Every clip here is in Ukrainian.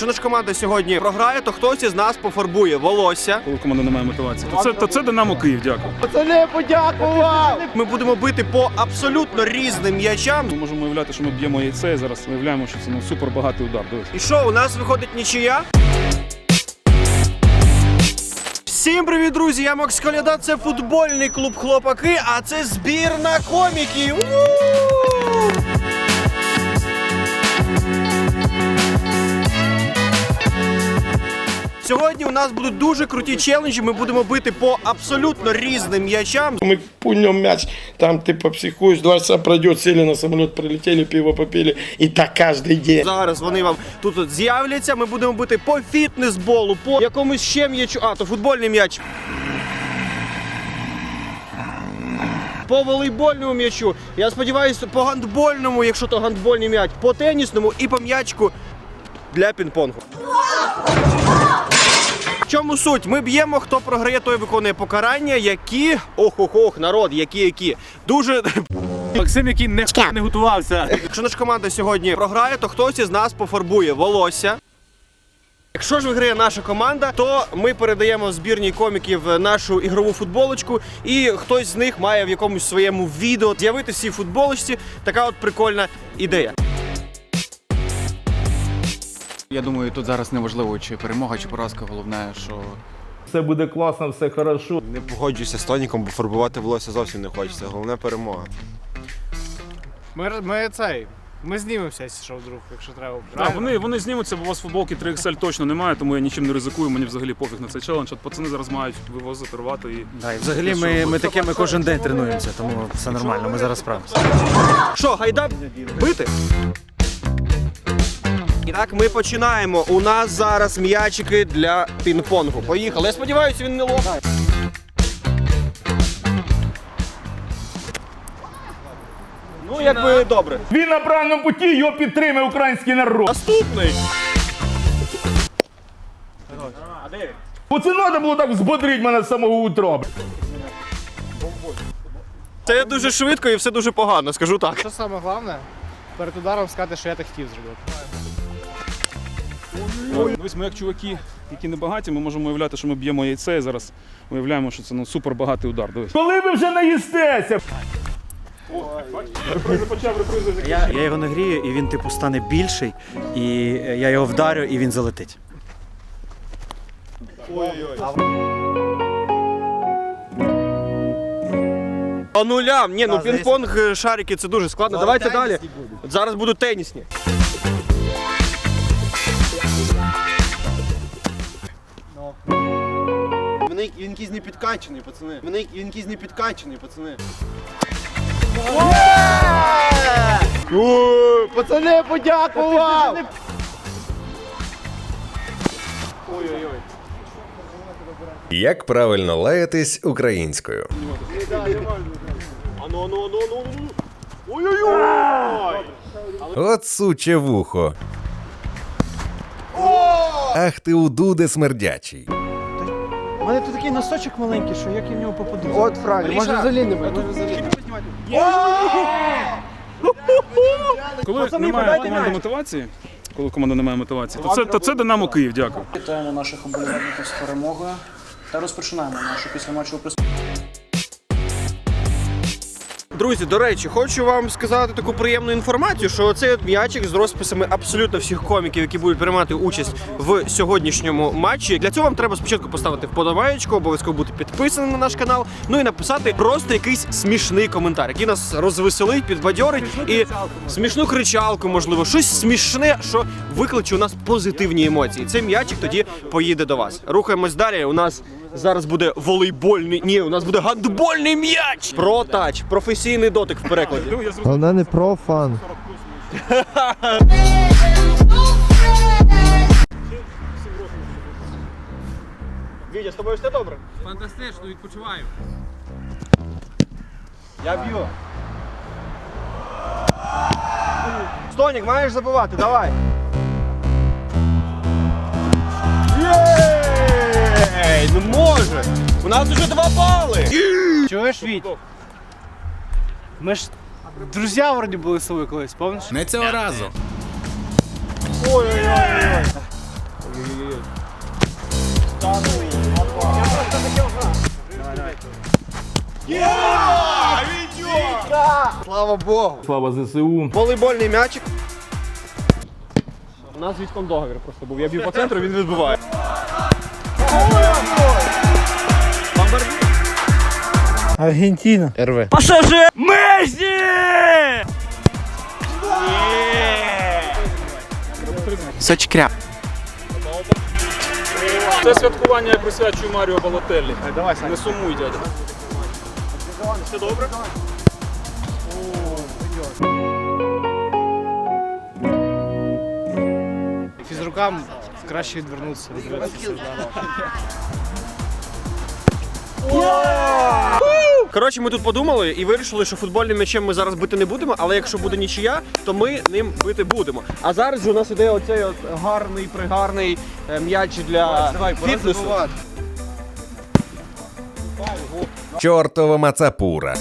Якщо наша команда сьогодні програє, то хтось із нас пофарбує волосся. коли команда не має мотивації. То це, то це Динамо Київ, дякую. Пацани, подякував! Ми будемо бити по абсолютно різним м'ячам. Ми можемо уявляти, що ми б'ємо яйце і зараз уявляємо, що це ну, супер багатий удар. Дивись. І що, у нас виходить нічия? Всім привіт, друзі! Я Макс Коляда, це футбольний клуб Хлопаки, а це збірна коміків. Сьогодні у нас будуть дуже круті челенджі. Ми будемо бити по абсолютно різним м'ячам. Мы пульнем мяч, там ты попсихуешь, два часа пройдет, сели на самолет, прилетели, пиво попили, и так каждый день. Зараз вони вам тут от з'являться. Ми будемо бити по фітнес-болу, по якомусь ще м'ячу. А, то футбольний м'яч. По волейбольному м'ячу. Я сподіваюся, по гандбольному, якщо то гандбольний м'яч, по тенісному і по м'ячку для пінг-понгу. Чому суть? Ми б'ємо, хто програє, той виконує покарання, які. Ох-ох-ох, народ, які які. Дуже Максим, який не, не готувався. Якщо наша команда сьогодні програє, то хтось із нас пофарбує волосся. Якщо ж виграє наша команда, то ми передаємо збірній коміків нашу ігрову футболочку, і хтось з них має в якомусь своєму відео з'явитися в цій футболочці. Така от прикольна ідея. Я думаю, тут зараз не важливо, чи перемога, чи поразка. Головне, що Все буде класно, все хорошо. Не погоджуюся з тоніком, бо фарбувати волосся зовсім не хочеться. Головне перемога. Ми, ми цей. Ми знімемося, якщо вдруг, якщо треба. Правильно? вони, вони знімуться, бо у вас футболки 3XL точно немає, тому я нічим не ризикую, мені взагалі пофіг на цей челендж. От пацани зараз мають вивозити, рвати і. Да, і взагалі ми, ми такими кожен день тренуємося, тому все нормально, ми зараз справимося. Що, гайда бити? І так, ми починаємо. У нас зараз м'ячики для пінг-понгу. Поїхали. Я сподіваюся, він не лох. Ну, якби добре. Він на правильному путі, його підтримує український народ. Наступний. Оце треба було так взбодрити мене з самого утра. Це дуже швидко і все дуже погано, скажу так. Що саме головне? Перед ударом сказати, що я так хотів зробити. Дивись, ми як чуваки, які не багаті, ми можемо уявляти, що ми б'ємо яйце і зараз уявляємо, що це ну, супер багатий удар. Дивись. Коли ви вже наїстеся? Я, я його нагрію, і він типу стане більший, і я його вдарю, і він залетить. По нулям. Ні, ну пінг-понг, е, шарики це дуже складно. Давайте далі. Зараз будуть тенісні. Не підкачаний, пацани. Вони він якийсь не підкачаний, пацани. Пацани, подякував! Як правильно лаятись українською? Ану, ану, ану, ану, ану. Ой-ой-ой! От суче вухо. Ах ти удуде смердячий. У мене тут такий носочок маленький, що як я в нього попаду. От правильно, може взагалі не буде. Коли Пацани, немає подайте команди м'яч. мотивації, коли команда не має мотивації, то це, то це Динамо Київ, дякую. Вітаємо наших оболівальників з перемогою та розпочинаємо нашу післяматчеву прес- Друзі, до речі, хочу вам сказати таку приємну інформацію, що цей от м'ячик з розписами абсолютно всіх коміків, які будуть приймати участь в сьогоднішньому матчі. Для цього вам треба спочатку поставити вподобаєчку, обов'язково бути підписаним на наш канал, ну і написати просто якийсь смішний коментар, який нас розвеселить, підбадьорить і смішну кричалку, можливо, щось смішне, що викличе у нас позитивні емоції. Цей м'ячик тоді поїде до вас. Рухаємось далі. У нас зараз буде волейбольний. Ні, у нас буде гандбольний м'яч. Про тач, професійний дотик в перекладі. Головне не про фан. Вітя, з тобою все добре? Фантастично, відпочиваю. Я б'ю. Стонік, маєш забивати, давай. Ей, ну може! У нас уже два бали! Чуєш, Віть? Ми ж друзі вроді були з собою колись, помниш? Не цього разу. Ой-ой-ой! Слава Богу! Слава ЗСУ! Волейбольний м'ячик. У нас з Вітьком договір просто був. Я б'ю по центру, він відбиває. Аргентина. РВ. Сочкря. Це святкування я присвячую Маріо Балотеллі. Не сумуй, дядя. Все добре? Фізрукам краще відвернутися. відвернутися. Коротше, ми тут подумали і вирішили, що футбольним м'ячем ми зараз бити не будемо, але якщо буде нічия, то ми ним бити будемо. А зараз же у нас іде оцей от гарний, пригарний е, м'яч для фітнесу. Чортова мацапура.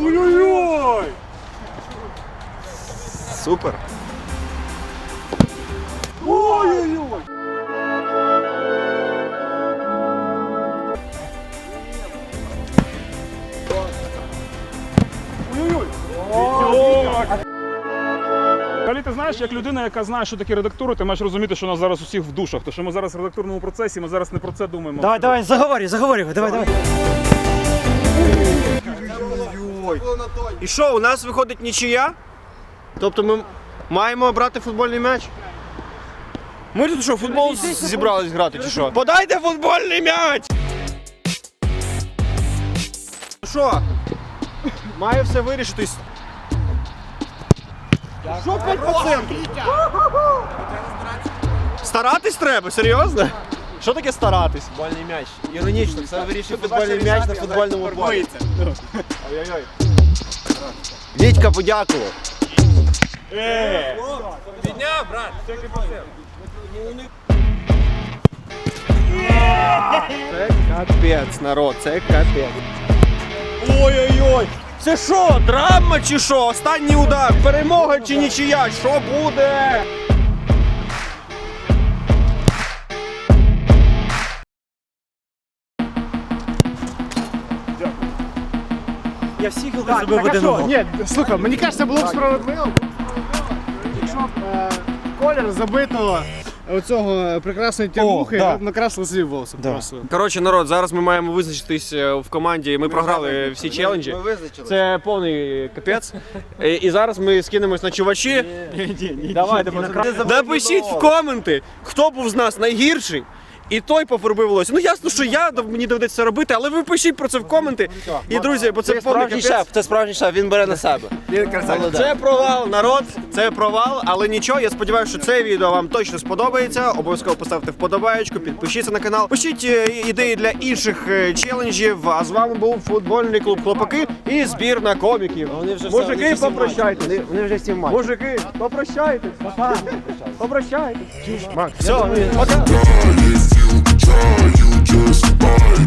Ой-ой-ой! Супер. Ти знаєш, як людина, яка знає, що таке редактура, ти маєш розуміти, що у нас зараз усіх в душах. Тому що ми зараз в редактурному процесі, ми зараз не про це думаємо. Давай, давай, заговорюй, заговорюй, давай, давай. І що, у нас виходить нічия? Тобто ми маємо брати футбольний м'яч? Ми тут що, футбол зібрались грати чи що? Подайте футбольний м'яч! Що? Має все вирішитись. Що 5%? Старатись треба, серйозно? Що таке старатись? Футбольний м'яч. Іронічно, це вирішив футбольний м'яч на футбольному полі. Ой-ой-ой. Вітька подякував. Це капець, народ, це капець. Ой-ой-ой! Це що, драма чи що? Останній удар, перемога чи нічия? Що буде? Я всі гілки зробив Так, а один що? Ні, слухай, мені кажеться, було б справедливо. Якщо б е, колір забитого оцього прекрасної тягухи да. накрасили свій Да. просто. Коротше, народ, зараз ми маємо визначитись е, в команді. Ми програли всі челенджі. Це повний капець. І, І зараз ми скинемось на чувачі. Давайте, Напишіть в коменти, хто був з нас найгірший. І той пофарбив волосся. Ну ясно, що я мені доведеться це робити, але ви пишіть про це в коменти. І друзі, бо це повний капець. це справжній шеф, він бере на себе. Він красавець. Це провал, народ, це провал, але нічого. Я сподіваюся, що це відео вам точно сподобається. Обов'язково поставте вподобаєчку, підпишіться на канал. Пишіть е, ідеї для інших е, челенджів. А з вами був футбольний клуб Хлопаки і збірна коміків. Вони вже все, вони Мужики, вже всі попрощайтесь. Вони- Вони вже всі в. Мужики, попрощайтесь. Попрощайтесь. Все, пока. You just buy